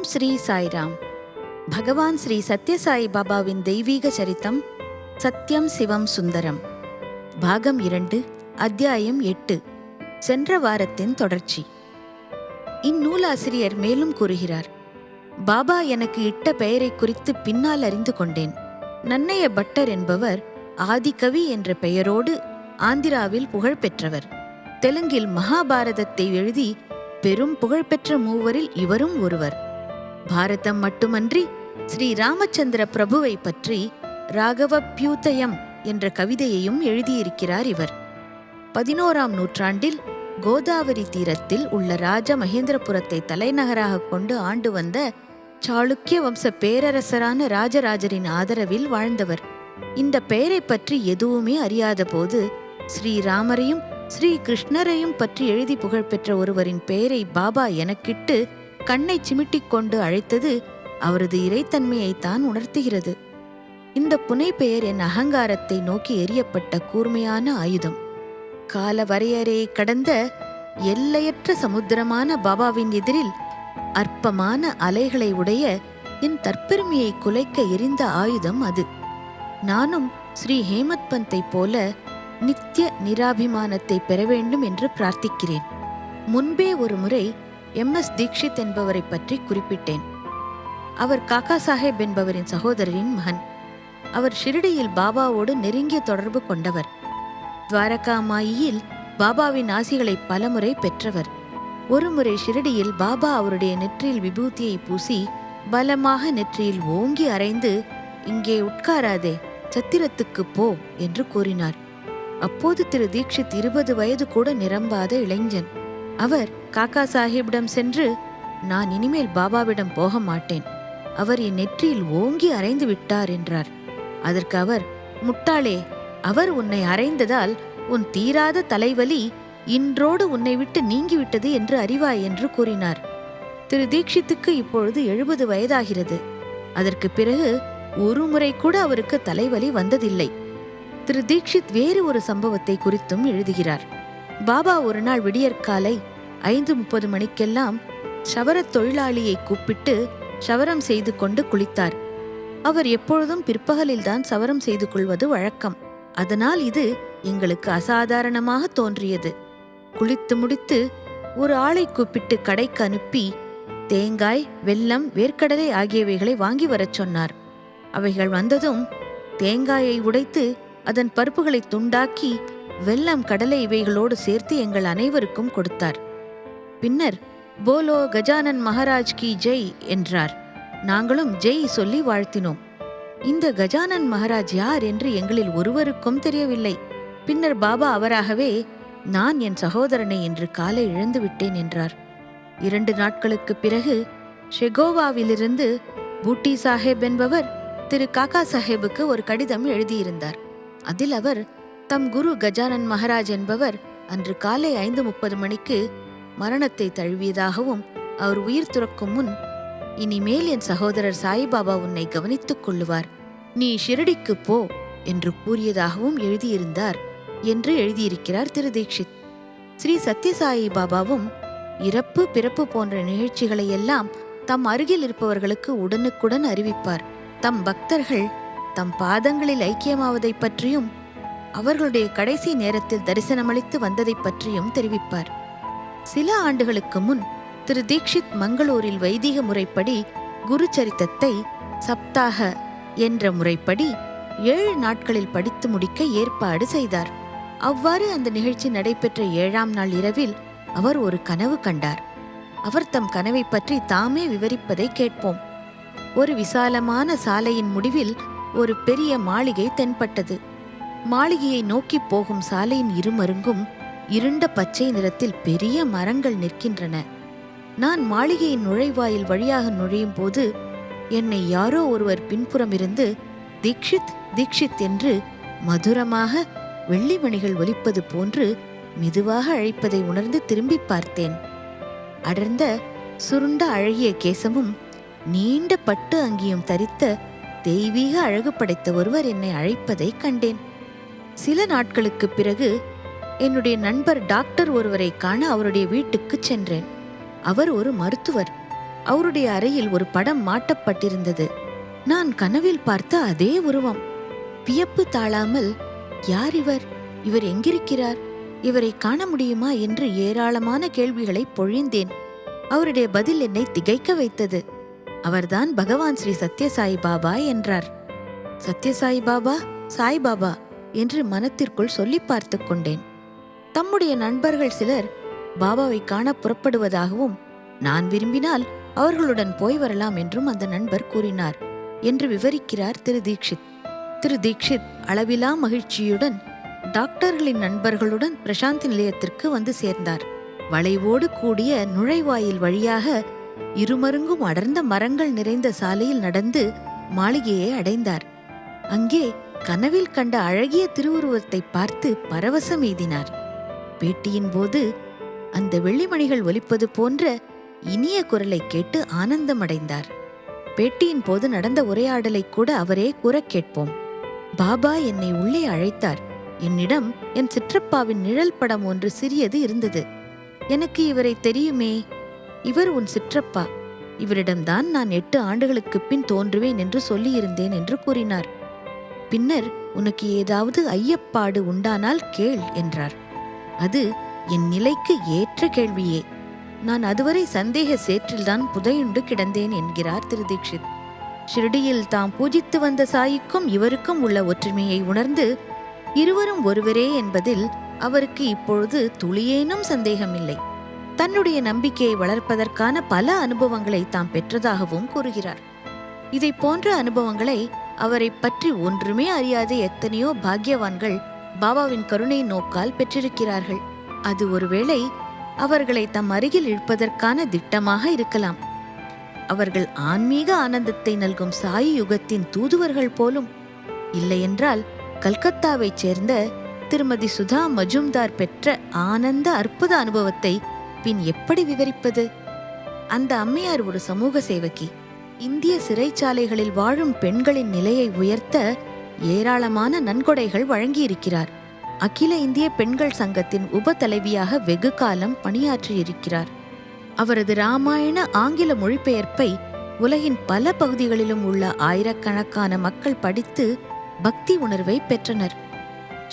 ஓம் ஸ்ரீ சாய்ராம். பகவான் ஸ்ரீ சத்யசாய் பாபாவின் தெய்வீக சரித்தம் சத்யம் சிவம் சுந்தரம். பாகம் இரண்டு அத்தியாயம் எட்டு சென்ற வாரத்தின் தொடர்ச்சி. இந்நூலாசிரியர் மேலும் கூறுகிறார் பாபா எனக்கு இட்ட பெயரை குறித்து பின்னால் அறிந்து கொண்டேன். நன்னைய பட்டர் என்பவர் ஆதிகவி என்ற பெயரோடு ஆந்திராவில் புகழ் பெற்றவர். தெலுங்கில் மகாபாரதத்தை எழுதி பெரும் புகழ்பெற்ற மூவரில் இவரும் ஒருவர். பாரதம் மட்டுமன்றி ஸ்ரீ ராமச்சந்திர பிரபுவை பற்றி ராகவ பியூதயம் என்ற கவிதையையும் எழுதியிருக்கிறார் இவர். பதினோராம் நூற்றாண்டில் கோதாவரி தீரத்தில் உள்ள ராஜ மகேந்திரபுரத்தை தலைநகராக கொண்டு ஆண்டு வந்த சாளுக்கிய வம்ச பேரரசரான ராஜராஜரின் ஆதரவில் வாழ்ந்தவர். இந்த பெயரை பற்றி எதுவுமே அறியாத போது ஸ்ரீராமரையும் ஸ்ரீ கிருஷ்ணரையும் பற்றி எழுதி புகழ்பெற்ற ஒருவரின் பெயரை பாபா எனக்கிட்டு கண்ணை சிமிட்டிக் கொண்டு அழைத்தது அவரது இறைத்தன்மையைத்தான் உணர்த்துகிறது. இந்த புனை பெயர் என் அகங்காரத்தை நோக்கி எரியப்பட்ட கூர்மையான ஆயுதம். கால வரையறையை கடந்த எல்லையற்ற சமுத்திரமான பாபாவின் எதிரில் அற்பமான அலைகளை உடைய என் தற்பெருமையை குலைக்க எரிந்த ஆயுதம் அது. நானும் ஸ்ரீ ஹேமத் பந்தை போல நித்திய நிராபிமானத்தை பெற வேண்டும் என்று பிரார்த்திக்கிறேன். முன்பே ஒரு முறை எம் எஸ் தீக்ஷித் என்பவரை பற்றி குறிப்பிட்டேன். அவர் காக்கா சாஹேப் என்பவரின் சகோதரரின் மகன். அவர் ஷிரடியில் பாபாவோடு நெருங்கிய தொடர்பு கொண்டவர். துவாரகா மாயியில் பாபாவின் ஆசிகளை பலமுறை பெற்றவர். ஒருமுறை ஷிரடியில் பாபா அவருடைய நெற்றியில் விபூதியை பூசி பலமாக நெற்றியில் ஓங்கி அரைந்து இங்கே உட்காராதே சத்திரத்துக்கு போ என்று கூறினார். அப்போது திரு தீக்ஷித் இருபது வயது கூட நிரம்பாத இளைஞன். அவர் காக்கா சாஹிப்பிடம் சென்று நான் இனிமேல் பாபாவிடம் போக மாட்டேன். அவர் என் நெற்றியில் ஓங்கி அரைந்து விட்டார் என்றார். அதற்கு அவர் முட்டாளே அவர் உன்னை அறைந்ததால் உன் தீராத தலைவலி இன்றோடு உன்னை விட்டு நீங்கிவிட்டது என்று அறிவாய் என்று கூறினார். திரு தீக்ஷித்துக்கு இப்பொழுது எழுபது வயதாகிறது. அதற்கு பிறகு ஒரு முறை கூட அவருக்கு தலைவலி வந்ததில்லை. திரு தீக்ஷித் வேறு ஒரு சம்பவத்தை குறித்தும் எழுதுகிறார். பாபா ஒரு நாள் விடியற்காலை ஐந்து முப்பது மணிக்கெல்லாம் சவரத் தொழிலாளியை கூப்பிட்டு சவரம் செய்து கொண்டு குளித்தார். அவர் எப்பொழுதும் பிற்பகலில்தான் சவரம் செய்து கொள்வது வழக்கம். அதனால் இது எங்களுக்கு அசாதாரணமாக தோன்றியது. குளித்து முடித்து ஒரு ஆளை கூப்பிட்டு கடைக்கு அனுப்பி தேங்காய் வெல்லம் வேர்க்கடலை ஆகியவைகளை வாங்கி வரச் சொன்னார். அவைகள் வந்ததும் தேங்காயை உடைத்து அதன் பருப்புகளை துண்டாக்கி வெல்லம் கடலை இவைகளோடு சேர்த்து எங்கள் அனைவருக்கும் கொடுத்தார். பின்னர் போலோ கஜானன் மகாராஜ் கி ஜெய் என்றார். நாங்களும் ஜெய் சொல்லி வாழ்த்தினோம். இந்த கஜானன் மகாராஜ் யார் என்று எங்களில் ஒருவருக்கும் தெரியவில்லை. பின்னர் பாபா அவராகவே நான் என் சகோதரனை இன்று காலை இழந்து விட்டேன் என்றார். இரண்டு நாட்களுக்குப் பிறகு ஷெகோவாவிலிருந்து பூட்டி சாஹேப் என்பவர் திரு காக்கா சாஹேபுக்கு ஒரு கடிதம் எழுதியிருந்தார். அதில் அவர் தம் குரு கஜானன் மகாராஜ் என்பவர் அன்று காலை ஐந்து முப்பது மணிக்கு மரணத்தை தழுவியதாகவும் அவர் உயிர் துறக்கும் முன் இனிமேல் என் சகோதரர் சாய்பாபா உன்னை கவனித்துக் கொள்ளுவார். நீ ஷிரடிக்கு போ என்று கூறியதாகவும் எழுதியிருந்தார் என்று எழுதியிருக்கிறார் திரு தீக்ஷித் ஸ்ரீ சத்யசாயி பாபாவும் இறப்பு பிறப்பு போன்ற நிகழ்ச்சிகளை எல்லாம் தம் அருகில் இருப்பவர்களுக்கு உடனுக்குடன் அறிவிப்பார். தம் பக்தர்கள் தம் பாதங்களில் ஐக்கியமாவதைப் பற்றியும் அவர்களுடைய கடைசி நேரத்தில் தரிசனமளித்து வந்ததைப் பற்றியும் தெரிவிப்பார். சில ஆண்டுகளுக்கு முன் திரு தீக்ஷித் மங்களூரில் வைதிக முறைப்படி குரு சரித்தத்தை சப்தாக என்ற முறைப்படி ஏழு நாட்களில் படித்து முடிக்க ஏற்பாடு செய்தார். அவ்வாறு அந்த நிகழ்ச்சி நடைபெற்ற ஏழாம் நாள் இரவில் அவர் ஒரு கனவு கண்டார். அவர் தம் கனவை பற்றி தாமே விவரிப்பதை கேட்போம். ஒரு விசாலமான சாலையின் முடிவில் ஒரு பெரிய மாளிகை தென்பட்டது. மாளிகையை நோக்கி போகும் சாலையின் இருமருங்கும் இருண்ட பச்சை நிறத்தில் பெரிய மரங்கள் நிற்கின்றன. நான் மாளிகையின் நுழைவாயில் வழியாக நுழையும் போது என்னை யாரோ ஒருவர் பின்புறம் இருந்து தீக்ஷித் தீக்ஷித் என்று மதுரமாக வெள்ளிமணிகள் ஒலிப்பது போன்று மெதுவாக அழைப்பதை உணர்ந்து திரும்பி பார்த்தேன். அடர்ந்த சுருண்ட அழகிய கேசமும் நீண்ட பட்டு அங்கியும் தரித்த தெய்வீக அழகு படைத்த ஒருவர் என்னை அழைப்பதைக் கண்டேன். சில நாட்களுக்குப் பிறகு என்னுடைய நண்பர் டாக்டர் ஒருவரை காண அவருடைய வீட்டுக்குச் சென்றேன். அவர் ஒரு மருத்துவர். அவருடைய அறையில் ஒரு படம் மாட்டப்பட்டிருந்தது. நான் கனவில் பார்த்த அதே உருவம். வியப்பு தாழாமல் யார் இவர்? இவர் எங்கிருக்கிறார்? இவரை காண முடியுமா? என்று ஏராளமான கேள்விகளை பொழிந்தேன். அவருடைய பதில் என்னை திகைக்க வைத்தது. அவர்தான் பகவான் ஸ்ரீ சத்யசாய் பாபா என்றார். சத்யசாயி பாபா? சாய் பாபா? என்று மனத்திற்குள் சொல்லி பார்த்து கொண்டேன். தம்முடைய நண்பர்கள் சிலர் பாபாவை காண புறப்படுவதாகவும் நான் விரும்பினால் அவர்களுடன் போய் வரலாம் என்றும் அந்த நண்பர் கூறினார் என்று விவரிக்கிறார் திரு தீக்ஷித் திரு தீக்ஷித் அளவிலா மகிழ்ச்சியுடன் டாக்டர்களின் நண்பர்களுடன் பிரசாந்தி நிலையத்திற்கு வந்து சேர்ந்தார். வளைவோடு கூடிய நுழைவாயில் வழியாக இருமருங்கும் அடர்ந்த மரங்கள் நிறைந்த சாலையில் நடந்து மாளிகையை அடைந்தார். அங்கே கனவில் கண்ட அழகிய திருவுருவத்தை பார்த்து பரவசம் எய்தினார். பேட்டியின் போது அந்த வெள்ளிமணிகள் ஒலிப்பது போன்ற இனிய குரலை கேட்டு ஆனந்தமடைந்தார். பேட்டியின் போது நடந்த உரையாடலை கூட அவரே கூற கேட்போம். பாபா என்னை உள்ளே அழைத்தார். என்னிடம் என் சிற்றப்பாவின் நிழல் படம் ஒன்று சிறியது இருந்தது. எனக்கு இவரை தெரியுமே. இவர் உன் சிற்றப்பா. இவரிடம்தான் நான் எட்டு ஆண்டுகளுக்கு பின் தோன்றுவேன் என்று சொல்லியிருந்தேன் என்று கூறினார். பின்னர் உனக்கு ஏதாவது ஐயப்பாடு உண்டானால் கேள் என்றார். அது என் நிலைக்கு ஏற்ற கேள்வியே. நான் அதுவரை சந்தேக சேற்றில்தான் புதையுண்டு கிடந்தேன் என்கிறார் திரு தீக்ஷித் ஷிர்டியில் தாம் பூஜித்து வந்த சாயிக்கும் இவருக்கும் உள்ள ஒற்றுமையை உணர்ந்து இருவரும் ஒருவரே என்பதில் அவருக்கு இப்பொழுது துளியேனும் சந்தேகமில்லை. தன்னுடைய நம்பிக்கையை வளர்ப்பதற்கான பல அனுபவங்களை தாம் பெற்றதாகவும் கூறுகிறார். இதை போன்ற அனுபவங்களை அவரை பற்றி ஒன்றுமே அறியாத எத்தனையோ பாக்யவான்கள் பாபாவின் கருணை நோக்கால் பெற்றிருக்கிறார்கள். அது ஒருவேளை அவர்களை தம் அருகில் இழுப்பதற்கான திட்டமாக இருக்கலாம். அவர்கள் ஆன்மீக ஆனந்தத்தை நல்கும் சாயி யுகத்தின் தூதுவர்கள் போலும் இல்லையென்றால் கல்கத்தாவைச் சேர்ந்த திருமதி சுதா மஜும்தார் பெற்ற ஆனந்த அற்புத அனுபவத்தை பின் எப்படி விவரிப்பது? அந்த அம்மையார் ஒரு சமூக சேவகி. இந்திய சிறைச்சாலைகளில் வாழும் பெண்களின் நிலையை உயர்த்த ஏராளமான நன்கொடைகள் வழங்கியிருக்கிறார். அகில இந்திய பெண்கள் சங்கத்தின் உப தலைவியாக வெகு காலம் பணியாற்றியிருக்கிறார். அவரது ராமாயண ஆங்கில மொழிபெயர்ப்பை உலகின் பல பகுதிகளிலும் உள்ள ஆயிரக்கணக்கான மக்கள் படித்து பக்தி உணர்வை பெற்றனர்.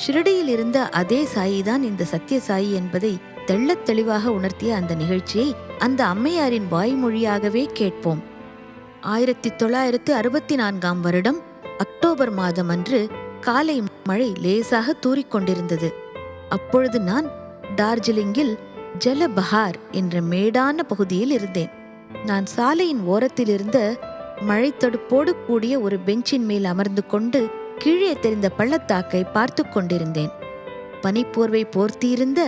ஷிரடியில் இருந்த அதே சாயிதான் இந்த சத்யசாயி என்பதை தெள்ளத் தெளிவாக உணர்த்திய அந்த நிகழ்ச்சியை அந்த அம்மையாரின் வாய்மொழியாகவே கேட்போம். ஆயிரத்தி தொள்ளாயிரத்து அறுபத்தி நான்காம் வருடம் அக்டோபர் மாதம் அன்று காலை மழை லேசாக தூறிக்கொண்டிருந்தது. அப்பொழுது நான் டார்ஜிலிங்கில் ஜலபஹார் என்ற மேடான பகுதியில் இருந்தேன். நான் சாலையின் ஓரத்தில் இருந்த மழை தடுப்போடு கூடிய ஒரு பெஞ்சின் மேல் அமர்ந்து கொண்டு கீழே தெரிந்த பள்ளத்தாக்கை பார்த்து கொண்டிருந்தேன். பனிப்போர்வை போர்த்தியிருந்த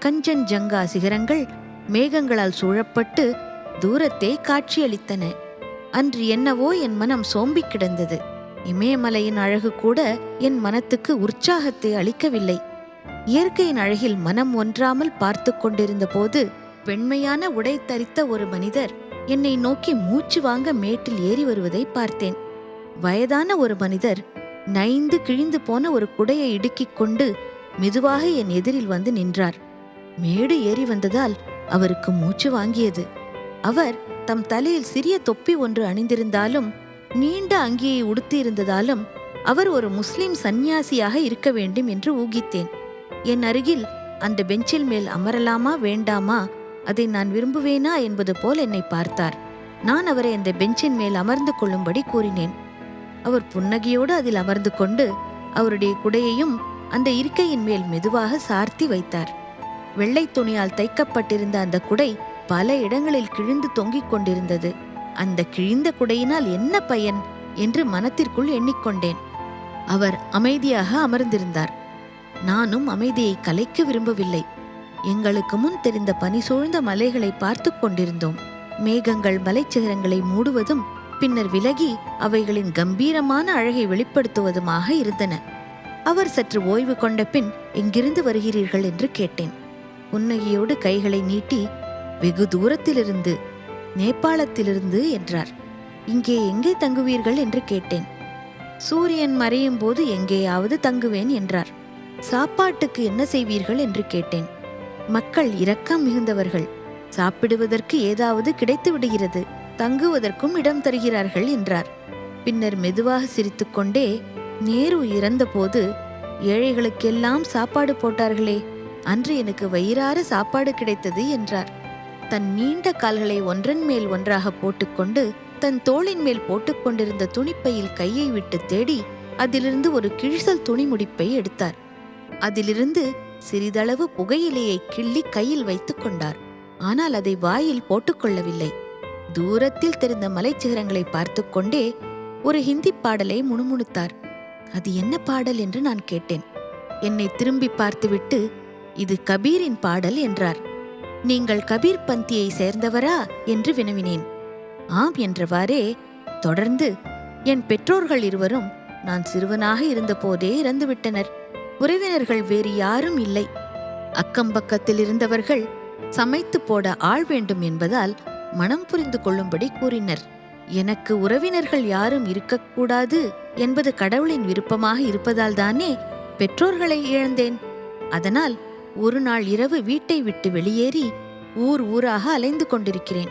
கஞ்சன் ஜங்கா சிகரங்கள் மேகங்களால் சூழப்பட்டு தூரத்தே காட்சியளித்தன. அன்று என்னவோ என் மனம் சோம்பிக் கிடந்தது. இமயமலையின் அழகு கூட என் மனத்துக்கு உற்சாகத்தை அளிக்கவில்லை. இயற்கையின் அழகில் மனம் ஒன்றாமல் பார்த்து கொண்டிருந்த போது வெண்மையான உடை தரித்த ஒரு மனிதர் என்னை நோக்கி மூச்சு வாங்க மேட்டில் ஏறி வருவதை பார்த்தேன். வயதான ஒரு மனிதர் நைந்து கிழிந்து போன ஒரு குடையை இடுக்கிக் கொண்டு மெதுவாக என் எதிரில் வந்து நின்றார். மேடு ஏறி வந்ததால் அவருக்கு மூச்சு வாங்கியது. அவர் தம் தலையில் சிறிய தொப்பி ஒன்று அணிந்திருந்தாலும் நீண்ட அங்கியை உடுத்தியிருந்ததாலும் அவர் ஒரு முஸ்லிம் சந்நியாசியாக இருக்க வேண்டும் என்று ஊகித்தேன். என் அருகில் அந்த பெஞ்சில் மேல் அமரலாமா வேண்டாமா? அதை நான் விரும்புவேனா என்பது போல் என்னை பார்த்தார். நான் அவரை அந்த பெஞ்சின் மேல் அமர்ந்து கொள்ளும்படி கூறினேன். அவர் புன்னகையோடு அதில் அமர்ந்து கொண்டு அவருடைய குடையையும் அந்த இருக்கையின் மேல் மெதுவாக சார்த்தி வைத்தார். வெள்ளை துணியால் தைக்கப்பட்டிருந்த அந்த குடை பல இடங்களில் கிழிந்து தொங்கிக் கொண்டிருந்தது. அந்த கிழிந்த குடையினால் என்ன பயன்? என்று மனத்திற்குள் எண்ணிக்கொண்டேன். அவர் அமைதியாக அமர்ந்திருந்தார். நானும் அமைதியை கலைக்க விரும்பவில்லை. எங்களுக்கு முன் தெரிந்த பனி சூழ்ந்த மலைகளை பார்த்து கொண்டிருந்தோம். மேகங்கள் மலைச்சிகரங்களை மூடுவதும் பின்னர் விலகி அவைகளின் கம்பீரமான அழகை வெளிப்படுத்துவதுமாக இருந்தன. அவர் சற்று ஓய்வு கொண்ட பின் எங்கிருந்து வருகிறீர்கள்? என்று கேட்டேன். புன்னகையோடு கைகளை நீட்டி வெகு தூரத்திலிருந்து நேபாளத்திலிருந்து என்றார். இங்கே எங்கே தங்குவீர்கள்? என்று கேட்டேன். சூரியன் மறையும் போது எங்கேயாவது தங்குவேன் என்றார். சாப்பாட்டுக்கு என்ன செய்வீர்கள்? என்று கேட்டேன். மக்கள் இரக்கம் மிகுந்தவர்கள். சாப்பிடுவதற்கு ஏதாவது கிடைத்து விடுகிறது. தங்குவதற்கும் இடம் தருகிறார்கள் என்றார். பின்னர் மெதுவாக சிரித்துக்கொண்டே நேரு இறந்தபோது ஏழைகளுக்கெல்லாம் சாப்பாடு போட்டார்களே. அன்று எனக்கு வயிறார சாப்பாடு கிடைத்தது என்றார். தன் நீண்ட கால்களை ஒன்றன் மேல் ஒன்றாக போட்டுக்கொண்டு தன் தோளின் மேல் போட்டுக்கொண்டிருந்த துணிப்பையில் கையை விட்டு தேடி அதிலிருந்து ஒரு கிழிசல் துணி முடிப்பை எடுத்தார். அதிலிருந்து சிறிதளவு புகையிலையை கிள்ளி கையில் வைத்துக் கொண்டார். ஆனால் அதை வாயில் போட்டுக்கொள்ளவில்லை தூரத்தில் தெரிந்த மலைச்சிகரங்களை பார்த்து கொண்டே ஒரு ஹிந்தி பாடலை முணுமுணுத்தார். அது என்ன பாடல் என்று நான் கேட்டேன். என்னை திரும்பி பார்த்துவிட்டு இது கபீரின் பாடல் என்றார். நீங்கள் கபீர் பந்தியை சேர்ந்தவரா என்று வினவினேன். ஆம் என்றவாறே தொடர்ந்து என் பெற்றோர்கள் இருவரும் நான் சிறுவனாக இருந்தபோதே இறந்துவிட்டனர். உறவினர்கள் வேறு யாரும் இல்லை. அக்கம்பக்கத்தில் இருந்தவர்கள் சமைத்து போட ஆள் வேண்டும் என்பதால் மனம் புரிந்து கொள்ளும்படி கூறினர். எனக்கு உறவினர்கள் யாரும் இருக்கக்கூடாது என்பது கடவுளின் விருப்பமாக இருப்பதால் தானே பெற்றோர்களை இழந்தேன். அதனால் ஒரு நாள் இரவு வீட்டை விட்டு வெளியேறி ஊர் ஊராக அலைந்து கொண்டிருக்கிறேன்.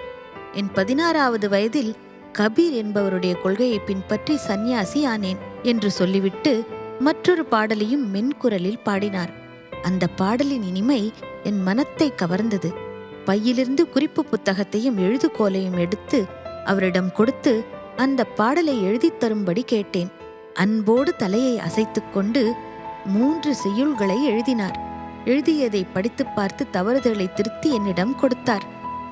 என் பதினாறாவது வயதில் கபீர் என்பவருடைய கொள்கையை பின்பற்றி சந்நியாசி ஆனேன் என்று சொல்லிவிட்டு மற்றொரு பாடலையும் மென்குரலில் பாடினார். அந்த பாடலின் இனிமை என் மனத்தை கவர்ந்தது. பையிலிருந்து குறிப்பு புத்தகத்தையும் எழுதுகோலையும் எடுத்து அவரிடம் கொடுத்து அந்த பாடலை எழுதித் தரும்படி கேட்டேன். அன்போடு தலையை அசைத்துக்கொண்டு மூன்று செய்யுள்களை எழுதினார். எழுதியதை படித்துப் பார்த்து தவறுதலை திருத்தி என்னிடம் கொடுத்தார்.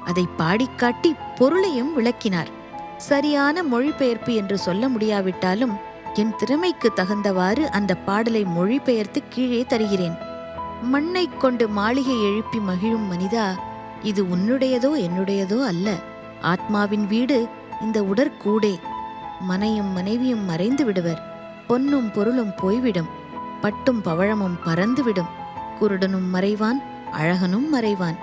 அதை பாடிக்காட்டி பொருளையும் விளக்கினார். சரியான மொழிபெயர்ப்பு என்று சொல்ல முடியாவிட்டாலும் என் திறமைக்கு தகுந்தவாறு அந்த பாடலை மொழிபெயர்த்து கீழே தருகிறேன். மண்ணைக் கொண்டு மாளிகை எழுப்பி மகிழும் மனிதா இது உன்னுடையதோ என்னுடையதோ அல்ல. ஆத்மாவின் வீடு இந்த உடற்கூடே. மனையும் மனைவியும் மறைந்து விடுவர். பொன்னும் பொருளும் போய்விடும். பட்டும் பவழமும் பறந்துவிடும். குருடனும் மறைவான் அழகனும் மறைவான்.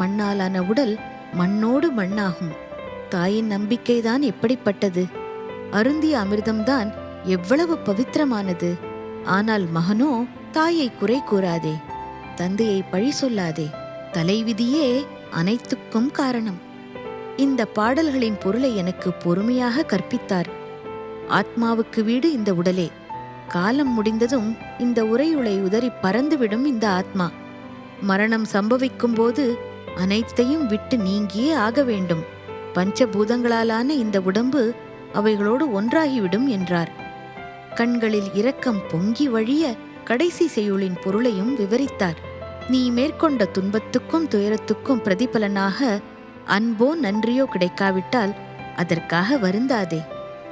மண்ணாலான உடல் மண்ணோடு மண்ணாகும். தாயின் நம்பிக்கைதான் எப்படிப்பட்டது? அருந்திய அமிர்தம்தான் எவ்வளவு பவித்திரமானது? ஆனால் மகனோ தாயை குறை கூறாதே. தந்தையை பழி சொல்லாதே. தலைவிதியே அனைத்துக்கும் காரணம். இந்த பாடல்களின் பொருளை எனக்கு பொறுமையாக கற்பித்தார். ஆத்மாவுக்கு வீடு இந்த உடலே. காலம் முடிந்ததும் இந்த உரையுளை உதறி பறந்துவிடும் இந்த ஆத்மா. மரணம் சம்பவிக்கும் போது அனைத்தையும் விட்டு நீங்கியே ஆக வேண்டும். பஞ்சபூதங்களாலான இந்த உடம்பு அவைகளோடு ஒன்றாகிவிடும் என்றார். கண்களில் இரக்கம் பொங்கி வழிய கடைசி செய்யுளின் பொருளையும் விவரித்தார். நீ மேற்கொண்ட துன்பத்துக்கும் துயரத்துக்கும் பிரதிபலனாக அன்போ நன்றியோ கிடைக்காவிட்டால் அதற்காக வருந்தாதே.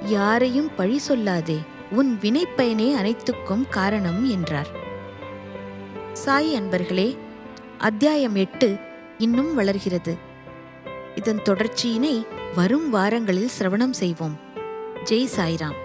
யாரையும் பழி சொல்லாதே. உன் வினைப்பயனே அனைத்துக்கும் காரணம் என்றார். சாய் அன்பர்களே அத்தியாயம் எட்டு இன்னும் வளர்கிறது. இதன் தொடர்ச்சியினை வரும் வாரங்களில் சிரவணம் செய்வோம். ஜெய் சாய்ராம்.